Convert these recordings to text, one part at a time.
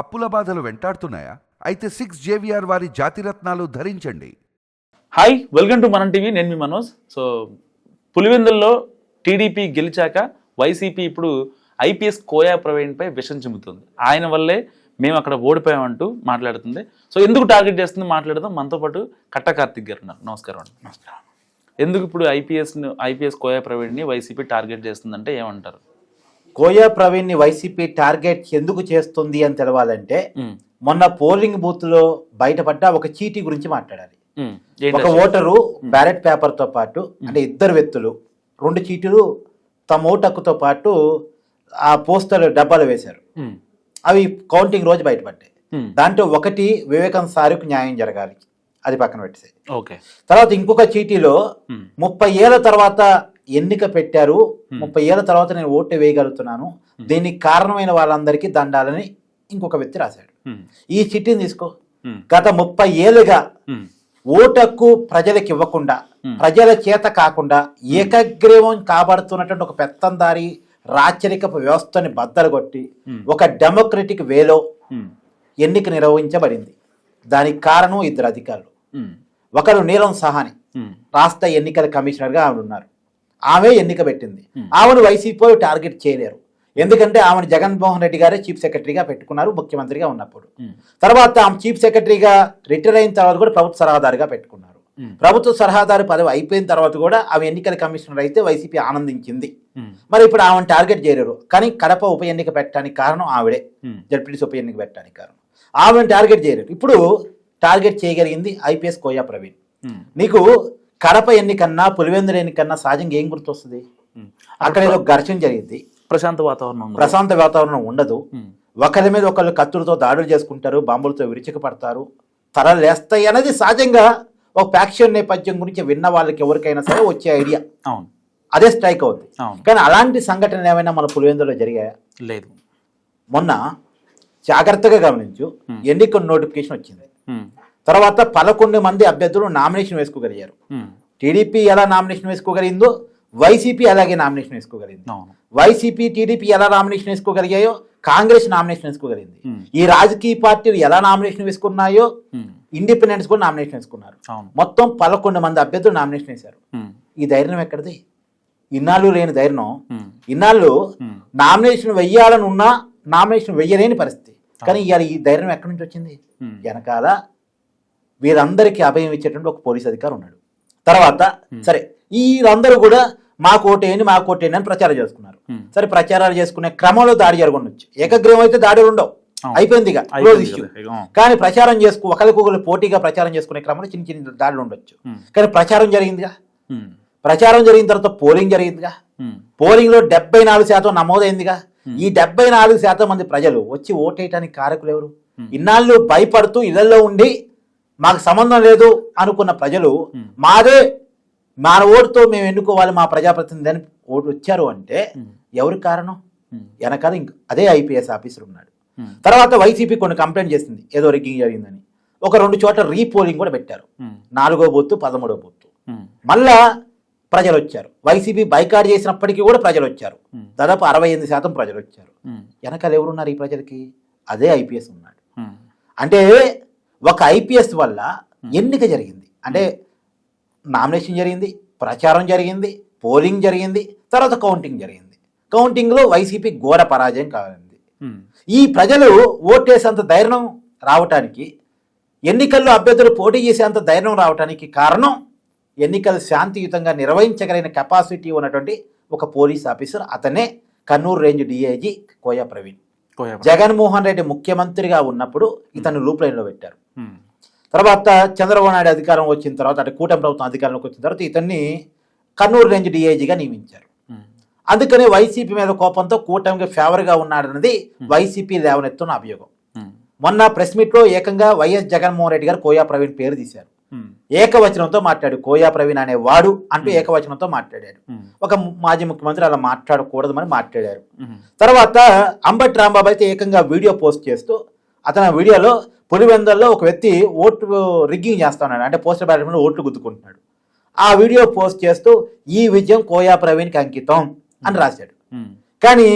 అప్పుల బాధలు వెంటాడుతున్నాయా? అయితే సిక్స్ జేవిఆర్ వారి జాతిరత్నాలు ధరించండి. Hi welcome to Manam TV నేను మీ మనోజ్. సో పులివెందుల్లో టీడీపీ గెలిచాక వైసీపీ ఇప్పుడు ఐపీఎస్ కోయా ప్రవీణ్పై విషం చిమ్ముతుంది. ఆయన వల్లే మేము అక్కడ ఓడిపోయామంటూ మాట్లాడుతుంది. సో ఎందుకు టార్గెట్ చేస్తుంది మాట్లాడదాం. మనతో పాటు కట్ట కార్తిక్ గారు ఉన్నారు. నమస్కారం అండి. నమస్కారం. ఎందుకు ఇప్పుడు ఐపీఎస్ ఐపీఎస్ కోయా ప్రవీణ్ని వైసీపీ టార్గెట్ చేస్తుందంటే ఏమంటారు? కోయా ప్రవీణ్ని వైసీపీ టార్గెట్ ఎందుకు చేస్తుంది అని తెలవాలంటే మొన్న పోలింగ్ బూత్లో బయటపడ్డ ఒక చీటీ గురించి మాట్లాడాలి. ఒక? ఓటరు బ్యాలెట్ పేపర్తో పాటు అంటే ఇద్దరు వ్యక్తులు రెండు చీటీలు తమ ఓటు హక్కుతో పాటు ఆ పోస్టర్ డబ్బాలు వేశారు. అవి కౌంటింగ్ రోజు బయటపడ్డాయి. దాంట్లో ఒకటి వివేకం సారుకు న్యాయం జరగాలి. అది పక్కన పెట్టేసి ఓకే. తర్వాత ఇంకొక చీటీలో ముప్పై ఏళ్ళ తర్వాత ఎన్నిక పెట్టారు. ముప్పై ఏళ్ళ తర్వాత నేను ఓటు వేయగలుగుతున్నాను. దీనికి కారణమైన వాళ్ళందరికీ దండాలని ఇంకొక వ్యక్తి రాశాడు. ఈ చిట్టిని తీసుకో. గత ముప్పై ఏళ్ళుగా ఉమ్, ఓటక్కు ప్రజలకు ఇవ్వకుండా. ప్రజల చేత కాకుండా ఏకగ్రీవం కాబడుతున్నటువంటి ఒక పెత్తందారి రాచరికపు వ్యవస్థని బద్దలు కొట్టి Hmm. ఒక డెమోక్రటిక్ వేలో ఎన్నిక నిర్వహించబడింది. దానికి కారణం ఇద్దరు అధికారులు. ఒకరు నీలం సహాని రాష్ట్ర ఎన్నికల కమిషనర్గా ఆమె ఉన్నారు. ఆమె ఎన్నిక పెట్టింది. ఆమెను వైసీపీ టార్గెట్ చేయలేరు. ఎందుకంటే ఆమెను జగన్మోహన్ రెడ్డి గారే చీఫ్ సెక్రటరీగా పెట్టుకున్నారు ముఖ్యమంత్రిగా ఉన్నప్పుడు. తర్వాత ఆమె చీఫ్ సెక్రటరీగా రిటైర్ అయిన తర్వాత కూడా ప్రభుత్వ సలహాదారుగా పెట్టుకున్నారు. ప్రభుత్వ సలహాదారు పదవి అయిపోయిన తర్వాత కూడా ఆమె ఎన్నికల కమిషనర్ అయితే వైసీపీ ఆనందించింది. మరి ఇప్పుడు ఆమెను టార్గెట్ చేయలేరు. కానీ కడప ఉప ఎన్నిక పెట్టడానికి కారణం ఆవిడే. జడ్పీటీసీ ఉప ఎన్నిక పెట్టడానికి కారణం. ఆమెను టార్గెట్ చేయలేరు. ఇప్పుడు టార్గెట్ చేయగలిగింది ఐపీఎస్ కోయా ప్రవీణ్. నీకు కడప ఎన్నికన్నా పులివెందుల ఎన్నికన్నా సహజంగా ఏం గుర్తొస్తుంది. అక్కడ ఏదో ఘర్షణ జరిగింది. ప్రశాంత వాతావరణం. ప్రశాంత వాతావరణం ఉండదు. ఒకరి మీద ఒకళ్ళు కత్తులతో దాడులు చేసుకుంటారు బాంబులతో విరుచుకు పడతారు తరలు లేస్తాయి అనేది సహజంగా ఒక ఫ్యాక్షన్ నేపథ్యం గురించి విన్న వాళ్ళకి ఎవరికైనా సరే వచ్చే ఐడియా. అవును. అదే స్ట్రైక్ అవుతుంది కానీ అలాంటి సంఘటనలు ఏమైనా మన పులివెందులో జరిగాయా? లేదు. మొన్న జాగ్రత్తగా గమనించు ఎన్నికల నోటిఫికేషన్ వచ్చింది. తర్వాత పదకొండు మంది అభ్యర్థులు నామినేషన్ వేసుకోగలిగారు. టీడీపీ ఎలా నామినేషన్ వేసుకోగలిగిందో వైసీపీ అలాగే నామినేషన్ వేసుకోగలిగింది. వైసీపీ టీడీపీ ఎలా నామినేషన్ వేసుకోగలిగాయో కాంగ్రెస్ నామినేషన్ వేసుకోగలిగింది. ఈ రాజకీయ పార్టీలు ఎలా నామినేషన్ వేసుకున్నాయో ఇండిపెండెన్స్ కూడా నామినేషన్ వేసుకున్నారు. మొత్తం పదకొండు మంది అభ్యర్థులు నామినేషన్ వేశారు. ఈ ధైర్యం ఎక్కడిది? ఇన్నాళ్ళు లేని ధైర్యం. ఇన్నాళ్ళు నామినేషన్ వెయ్యాలని ఉన్నా నామినేషన్ వెయ్యలేని పరిస్థితి. కానీ ఇవాళ ఈ ధైర్యం ఎక్కడి నుంచి వచ్చింది? వెనకాల వీరందరికీ అభయం ఇచ్చేటువంటి ఒక పోలీస్ అధికారి ఉన్నాడు. తర్వాత సరే వీరందరూ కూడా మా కోటేని మా కోటేని అని ప్రచారం చేసుకున్నారు. సరే ప్రచారాలు చేసుకునే క్రమంలో దాడి జరగొచ్చు ఏకగ్రీవం అయితే దాడులు ఉండవు. అయిపోయింది ఇక ఇష్యూ. కానీ ప్రచారం చేసుకు ఒకరికొకరు పోటీగా ప్రచారం చేసుకునే క్రమంలో చిన్న చిన్న దాడులు ఉండొచ్చు. కానీ ప్రచారం జరిగిందిగా? ప్రచారం జరిగిన తర్వాత పోలింగ్ జరిగిందిగా? పోలింగ్లో డెబ్బై నాలుగు శాతం నమోదైందిగా? ఈ డెబ్బై నాలుగు శాతం మంది ప్రజలు వచ్చి ఓటేయటానికి కారకులు ఎవరు? ఇన్నాళ్ళు భయపడుతూ ఇళ్ళలో ఉండి మాకు సంబంధం లేదు అనుకున్న ప్రజలు. మాదే మన ఓటుతో మేము ఎన్నుకోవాలి మా ప్రజాప్రతినిధి అని ఓటు వచ్చారు అంటే ఎవరు కారణం? వెనకాల ఇంక అదే ఐపీఎస్ ఆఫీసర్ ఉన్నాడు. తర్వాత వైసీపీ కొన్ని కంప్లైంట్ చేసింది. ఏదో రిగ్గింగ్ జరిగిందని. ఒక రెండు చోట్ల రీపోలింగ్ కూడా పెట్టారు. నాలుగో బొత్తు పదమూడో బొత్తు మళ్ళా ప్రజలు వచ్చారు. వైసీపీ బైకాట్ చేసినప్పటికీ కూడా ప్రజలు వచ్చారు. దాదాపు అరవై ఎనిమిది శాతం ప్రజలు వచ్చారు. వెనకాల ఎవరున్నారు ఈ ప్రజలకి? అదే ఐపీఎస్ ఉన్నాడు. అంటే ఒక ఐపీఎస్ వల్ల ఎన్నిక జరిగింది. అంటే నామినేషన్ జరిగింది ప్రచారం జరిగింది పోలింగ్ జరిగింది తర్వాత కౌంటింగ్ జరిగింది. కౌంటింగ్లో వైసీపీ ఘోర పరాజయం కాలింది ఈ ప్రజలు ఓటేసేంత ధైర్యం రావటానికి ఎన్నికల్లో అభ్యర్థులు పోటీ చేసేంత ధైర్యం రావటానికి కారణం ఎన్నికలు శాంతియుతంగా నిర్వహించగలిగిన కెపాసిటీ ఉన్నటువంటి ఒక పోలీస్ ఆఫీసర్ అతనే కన్నూరు రేంజ్ డిఐజీ కోయా ప్రవీణ్. జగన్మోహన్ రెడ్డి ముఖ్యమంత్రిగా ఉన్నప్పుడు ఇతను లూప్ లైన్లో పెట్టారు. ఉమ్, తర్వాత చంద్రబాబు నాయుడు అధికారం వచ్చిన తర్వాత అంటే కూటమి ప్రభుత్వం అధికారంలోకి వచ్చిన తర్వాత ఇతన్ని కన్నూరు రేంజ్ డిఐజీగా నియమించారు. ఉమ్, అందుకనే వైసీపీ మీద కోపంతో కూటమికి ఫేవర్గా ఉన్నాడన్నది వైసీపీ లేవనెత్తున్న అభియోగం. మొన్న ప్రెస్ మీట్లో ఏకంగా వైఎస్ జగన్మోహన్ రెడ్డి గారు కోయా ప్రవీణ్ పేరు తీశారు. ఏకవచనంతో మాట్లాడు. కోయా ప్రవీణ్ అనే వాడు అంటూ ఏకవచనంతో మాట్లాడాడు. ఒక మాజీ ముఖ్యమంత్రి అలా మాట్లాడకూడదని మాట్లాడారు. తర్వాత అంబటి రాంబాబు అయితే ఏకంగా వీడియో పోస్ట్ చేస్తూ అతను వీడియోలో పులివెందల్లో ఒక వ్యక్తి ఓటు రిగ్గింగ్ చేస్తున్నాడు. అంటే పోస్టర్ బ్యాలెట్ మీద ఓట్లు గుద్దుకుంటున్నాడు. ఆ వీడియో పోస్ట్ చేస్తూ ఈ విజయం కోయా ప్రవీణ్కి అంకితం అని రాశాడు. కానీ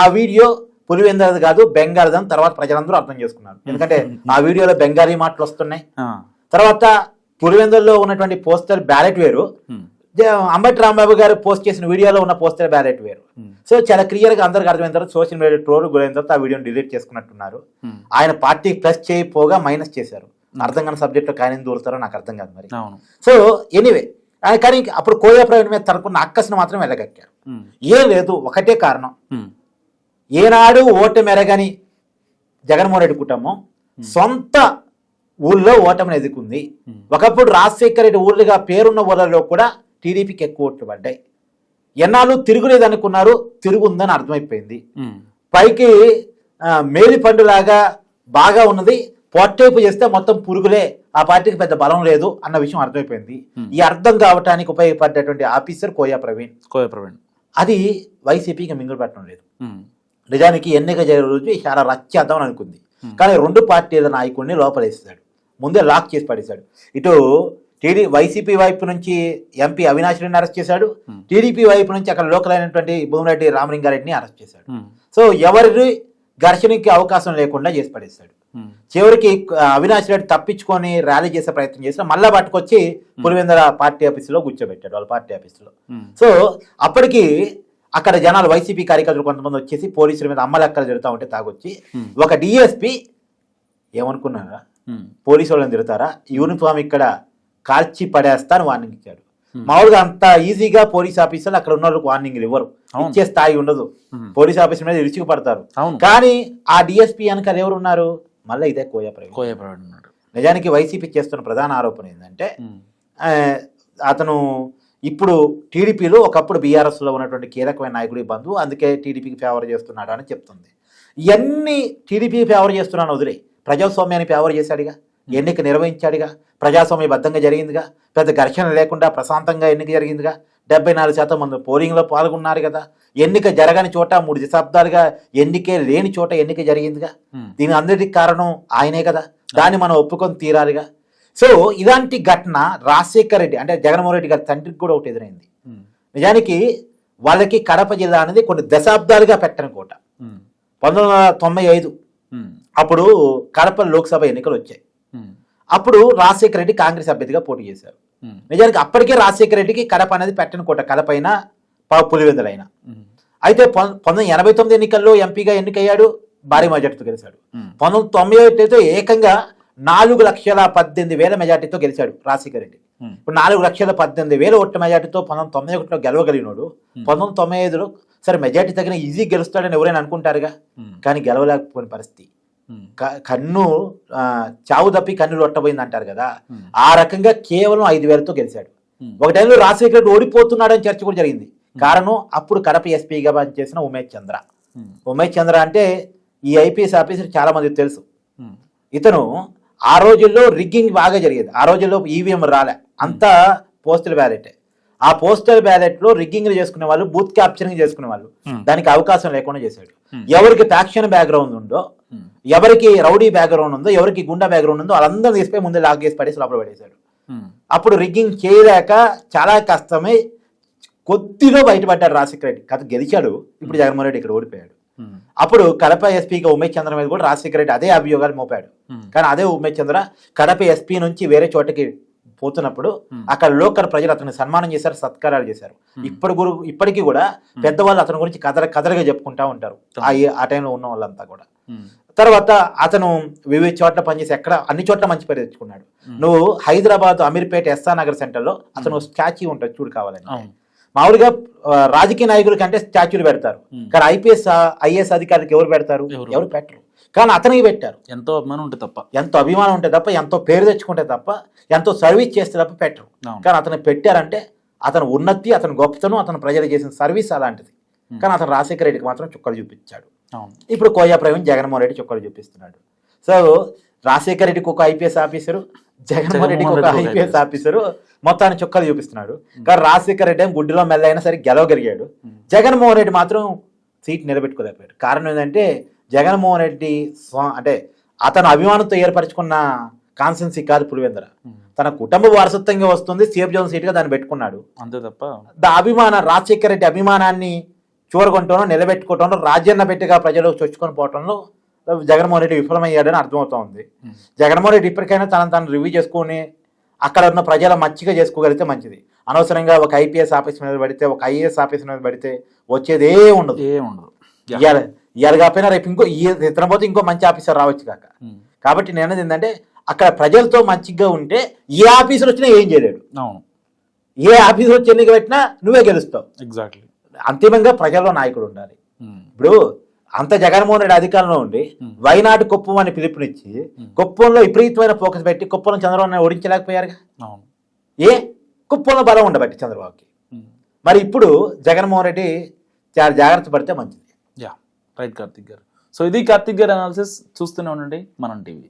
ఆ వీడియో పులివెందరది కాదు బెంగాల్దని తర్వాత ప్రజలందరూ అర్థం చేసుకున్నారు. ఎందుకంటే ఆ వీడియోలో బెంగాలీ మాటలు వస్తున్నాయి. తర్వాత పులివెందుల్లో ఉన్నటువంటి పోస్టర్ బ్యాలెట్ వేరు. అంబటి రాంబాబు గారు పోస్ట్ చేసిన వీడియోలో ఉన్న పోస్టర్ బ్యాలెట్ వేరు. సో చాలా క్లియర్గా అందరికి అర్థమైన తర్వాత సోషల్ మీడియా ట్రోల్ గురైన తర్వాత ఆ వీడియోని డిలీట్ చేసుకున్నట్టున్నారు. ఆయన పార్టీ ప్లస్ చేయపోగా మైనస్ చేశారు. అర్థం కాని సబ్జెక్ట్లో ఆయన దూరుతారో నాకు అర్థం కాదు మరి. సో ఎనీవే కానీ అప్పుడు కోయా ప్రవీణ్ మీద తనకున్న అక్కసును మాత్రం వెళ్ళగక్కారు ఏం లేదు ఒకటే కారణం. ఏనాడు ఓటమి మెరగని జగన్మోహన్ రెడ్డి కుటుంబం సొంత ఊళ్ళో ఓటమిని ఎదుర్కొంది. ఒకప్పుడు రాజశేఖర రెడ్డి ఊళ్ళుగా పేరున్న ఊళ్ళలో కూడా టీడీపీకి ఎక్కువ ఓట్లు పడ్డాయి. ఎన్నాళ్ళు తిరుగులేదు అనుకున్నారు తిరుగుందని అర్థమైపోయింది. పైకి మేలి పండులాగా బాగా ఉన్నది. పొట్టేపు చేస్తే మొత్తం పురుగులే ఆ పార్టీకి పెద్ద బలం లేదు అన్న విషయం అర్థమైపోయింది. ఈ అర్థం కావటానికి ఉపయోగపడ్డటువంటి ఆఫీసర్ కోయా ప్రవీణ్. కోయ ప్రవీణ్. అది వైసీపీకి మింగులు పెట్టడం లేదు నిజానికి ఎన్నిక జరిగే రోజు చాలా రచ్చేద్దాం అనుకుంది. కానీ రెండు పార్టీల నాయకుడిని లోపలేస్తాడు ముందే లాక్ చేసి పడేశాడు. ఇటు టీడీ వైసీపీ వైపు నుంచి ఎంపీ అవినాష్ రెడ్డిని అరెస్ట్ చేశాడు. Hmm. టీడీపీ వైపు నుంచి అక్కడ లోకల్ అయినటువంటి భూమిరెడ్డి రామలింగారెడ్డిని అరెస్ట్ చేశాడు. ఉమ్, సో ఎవరి ఘర్షణకి అవకాశం లేకుండా చేసి పడేశాడు. ఉమ్, చివరికి అవినాష్ రెడ్డి తప్పించుకొని ర్యాలీ చేసే ప్రయత్నం చేసి మళ్ళా పట్టుకొచ్చి పులివెందర పార్టీ ఆఫీసులో కూర్చోబెట్టాడు వాళ్ళ పార్టీ ఆఫీసులో. సో అప్పటికి అక్కడ జనాలు వైసీపీ కార్యకర్తలు కొంతమంది వచ్చేసి పోలీసుల మీద అమ్మలక్కలు తిరుగుతూ ఉంటే తాగొచ్చి Hmm. ఒక డిఎస్పి ఏమనుకున్నారా? పోలీసు వాళ్ళని తిరుగుతారా యూనిఫామ్ ఇక్కడ కాల్చి పడేస్తా అని వార్నింగ్ ఇచ్చాడు. మామూలుగా అంత ఈజీగా పోలీస్ ఆఫీసర్లు అక్కడ ఉన్న వాళ్ళకి వార్నింగ్లు ఇవ్వరు. ఇచ్చే స్థాయి ఉండదు. పోలీస్ ఆఫీసర్ మీద ఇరుచుకు పడతారు. కానీ ఆ డిఎస్పీ వెనకాల ఎవరు ఉన్నారు మళ్ళీ ఇదే కోయ ప్రవీణ్ కోయ ప్రవీణ్ ఉన్నాడు. నిజానికి వైసీపీ చేస్తున్న ప్రధాన ఆరోపణ ఏంటంటే అతను ఇప్పుడు టీడీపీలో ఒకప్పుడు బీఆర్ఎస్లో ఉన్నటువంటి కీలకమైన నాయకుడి బంధువు అందుకే టీడీపీకి ఫేవర్ చేస్తున్నాడు అని చెప్తుంది. ఇవన్నీ టీడీపీకి ఫేవర్ చేస్తున్నాను వదిలే. ప్రజాస్వామ్యాన్ని ఫేవర్ చేశాడుగా ఎన్నిక నిర్వహించాడుగా ప్రజాస్వామ్యబద్ధంగా జరిగిందిగా పెద్ద ఘర్షణ లేకుండా ప్రశాంతంగా ఎన్నిక జరిగిందిగా. డెబ్బై నాలుగు శాతం మంది పోలింగ్లో పాల్గొన్నారు కదా. ఎన్నిక జరగని చోట మూడు దశాబ్దాలుగా ఎన్నికే లేని చోట ఎన్నిక జరిగిందిగా. దీని అందరికి కారణం ఆయనే కదా. దాన్ని మనం ఒప్పుకొని తీరాలిగా. సో ఇలాంటి ఘటన రాజశేఖర్ రెడ్డి అంటే జగన్మోహన్ రెడ్డి గారి తండ్రికి కూడా ఒకటి ఎదురైంది. నిజానికి వాళ్ళకి కడప జిల్లా అనేది కొన్ని దశాబ్దాలుగా పెట్టని కోట. పంతొమ్మిది వందల తొంభై ఐదు అప్పుడు కడప లోక్సభ ఎన్నికలు వచ్చాయి. ఉమ్, అప్పుడు రాజశేఖర రెడ్డి కాంగ్రెస్ అభ్యర్థిగా పోటీ చేశారు. ఉమ్, నిజానికి అప్పటికే రాజశేఖర రెడ్డికి కడప అనేది పెట్టని కోట కడపైన పులివెందులైన. ఉమ్, అయితే పంతొమ్మిది వందల ఎనభై తొమ్మిది ఎన్నికల్లో ఎంపీగా ఎన్నికయ్యాడు భారీ మెజార్టీతో గెలిచాడు. పంతొమ్మిది తొంభై ఒకటితో ఏకంగా నాలుగు లక్షల పద్దెనిమిది వేల మెజార్టీతో గెలిచాడు రాజశేఖర రెడ్డి. ఇప్పుడు నాలుగు లక్షల పద్దెనిమిది వేల ఓట్ల మెజార్టీతో పంతొమ్మిది తొంభై ఒకటిలో గెలవగలిగినాడు పంతొమ్మిది తొంభై ఐదులో సరే మెజార్టీ తగిన ఈజీ గెలుస్తాడని ఎవరైనా అనుకుంటారుగా? కానీ గెలవలేకపోయిన పరిస్థితి. కన్ను చావు తప్పి కన్ను లొట్టబోయింది అంటారు కదా ఆ రకంగా కేవలం ఐదు వేలతో గెలిచాడు. ఒక టైంలో రాజశేఖర రెడ్డి ఓడిపోతున్నాడని చర్చ కూడా జరిగింది. కారణం అప్పుడు కడప ఎస్పీగా పనిచేసిన ఉమేష్ చంద్ర. ఉమ్, ఉమేష్ చంద్ర అంటే ఈ ఐపీఎస్ ఆఫీసర్ చాలా మందికి తెలుసు ఇతను ఆ రోజుల్లో రిగ్గింగ్ బాగా జరిగేది. ఆ రోజుల్లో ఈవీఎం రాలే. అంతా పోస్టల్ బ్యాలెట్. ఆ పోస్టల్ బ్యాలెట్లో రిగ్గింగ్ చేసుకునే వాళ్ళు బూత్ క్యాప్చరింగ్ చేసుకునే వాళ్ళు. దానికి అవకాశం లేకుండా చేశాడు. ఎవరికి ఫ్యాక్షన్ బ్యాక్గ్రౌండ్ ఉందో ఎవరికి రౌడీ బ్యాక్గ్రౌండ్ ఉందో ఎవరికి గుండా బ్యాక్గ్రౌండ్ ఉందో వాళ్ళందరూ తీసుకుపోయి ముందే లాక్ చేసి పడేసి లోపల పడేశాడు. అప్పుడు రిగ్గింగ్ చేయలేక చాలా కష్టమై కొద్దిలో బయటపడ్డాడు రాజశేఖర రెడ్డి. కథ గెలిచాడు. ఇప్పుడు జగన్మోహన్ రెడ్డి ఇక్కడ ఓడిపోయాడు. అప్పుడు కడప ఎస్పీగా ఉమేష్ చంద్ర మీద కూడా రాజశేఖర రెడ్డి అదే అభియోగాలు మోపాడు. కానీ అదే ఉమేష్ చంద్ర కడప ఎస్పీ నుంచి వేరే చోటకి పోతున్నప్పుడు. అక్కడ లోకల్ ప్రజలు అతన్ని సన్మానం చేశారు సత్కారాలు చేశారు. ఇప్పుడు గురు ఇప్పటికీ కూడా పెద్దవాళ్ళు అతని గురించి కథల కథలుగా చెప్పుకుంటా ఉంటారు. ఆ టైంలో ఉన్న వాళ్ళంతా కూడా. తర్వాత అతను వివిధ చోట్ల పనిచేసి ఎక్కడ అన్ని చోట్ల మంచి పేరు తెచ్చుకున్నాడు. నువ్వు హైదరాబాద్ అమీర్పేట ఎస్ఆర్ నగర్ సెంటర్లో అతను స్టాచ్యూ ఉంటుంది చూడు కావాలని మామూలుగా రాజకీయ నాయకుల కంటే స్టాచ్యూలు పెడతారు. కానీ ఐపీఎస్ ఐఏఎస్ అధికారులకు ఎవరు పెడతారు? ఎవరు? పెట్టరు. కానీ అతనికి పెట్టారు. ఎంతో అభిమానం ఉంటే తప్ప. ఎంతో అభిమానం ఉంటే తప్ప ఎంతో పేరు తెచ్చుకుంటే తప్ప ఎంతో సర్వీస్ చేస్తే తప్ప పెట్టరు. కానీ అతను పెట్టారంటే అతను ఉన్నతి అతను గొప్పతనం అతను ప్రజలకు చేసిన సర్వీస్ అలాంటిది. కానీ అతను రాజశేఖర రెడ్డికి మాత్రం చుక్కలు చూపించాడు. ఇప్పుడు కోయా ప్రవీణ్ జగన్మోహన్ రెడ్డి చుక్కలు చూపిస్తున్నాడు. సో రాజశేఖర రెడ్డికి ఒక ఐపీఎస్ ఆఫీసరు జగన్మోహన్ రెడ్డికి ఒక ఐపీఎస్. ఆఫీసరు మొత్తాన్ని చుక్కలు చూపిస్తున్నాడు. కానీ రాజశేఖర రెడ్డి గుడ్డిలో మెల్లైనా సరే గెలవగలిగాడు. జగన్మోహన్ రెడ్డి మాత్రం సీట్ నిలబెట్టుకోలేకపోయాడు. కారణం ఏంటంటే జగన్మోహన్ రెడ్డి అంటే అతను అభిమానంతో ఏర్పరచుకున్న కాన్సెన్సీ కాదు పులివెందర తన కుటుంబ వారసత్వంగా వస్తుంది సేఫ్ జోన్ సీట్గా దాన్ని పెట్టుకున్నాడు. అంతే తప్ప. దా అభిమాన రాజశేఖర రెడ్డి అభిమానాన్ని చూరగొట్టడంలో నిలబెట్టుకోవడంలో రాజ్యాన్న పెట్టిగా ప్రజలు చొచ్చుకొని పోవడంలో జగన్మోహన్ రెడ్డి విఫలమయ్యాడని అర్థమవుతా ఉంది జగన్మోహన్ రెడ్డి ఇప్పటికైనా తనను తాను రివ్యూ చేసుకొని అక్కడ ఉన్న ప్రజల మచ్చిగా చేసుకోగలిగితే మంచిది. అనవసరంగా ఒక ఐపీఎస్ ఆఫీస్ మీద పడితే ఒక ఐఏఎస్ ఆఫీస్ మీద పడితే వచ్చేది ఏ ఉండదు. ఏం ఉండదు. ఇవాళ ఇవాళ కాకపోయినా రేపు ఇంకో ఇతను పోతే ఇంకో మంచి ఆఫీసర్ రావచ్చు కాక. కాబట్టి నేను ఏంటంటే అక్కడ ప్రజలతో మంచిగా ఉంటే ఏ ఆఫీసర్ వచ్చినా ఏం చేయలేడు. అవును. ఏ ఆఫీసర్ వచ్చి ఎన్నిక పెట్టినా నువ్వే గెలుస్తావు. ఎగ్జాక్ట్లీ అంతిమంగా ప్రజల్లో నాయకుడు ఉండాలి. ఇప్పుడు అంత జగన్మోహన్ రెడ్డి అధికారంలో ఉండి. వైనాడు కుప్పం అని పిలుపునిచ్చి కుప్పంలో విపరీతమైన ఫోకస్ పెట్టి కుప్పంలో చంద్రబాబు నాయుడు ఓడించలేకపోయారుగా? అవును. ఏ? కుప్పంలో బలం ఉండబట్టి చంద్రబాబుకి. మరి ఇప్పుడు జగన్మోహన్ రెడ్డి చాలా జాగ్రత్త పడితే మంచిది. యా రైట్ కార్తిక్ గారు. సో ఇది కార్తిక్ గారు అనాలిసిస్ చూస్తూనే ఉండండి. మనం టీవీ.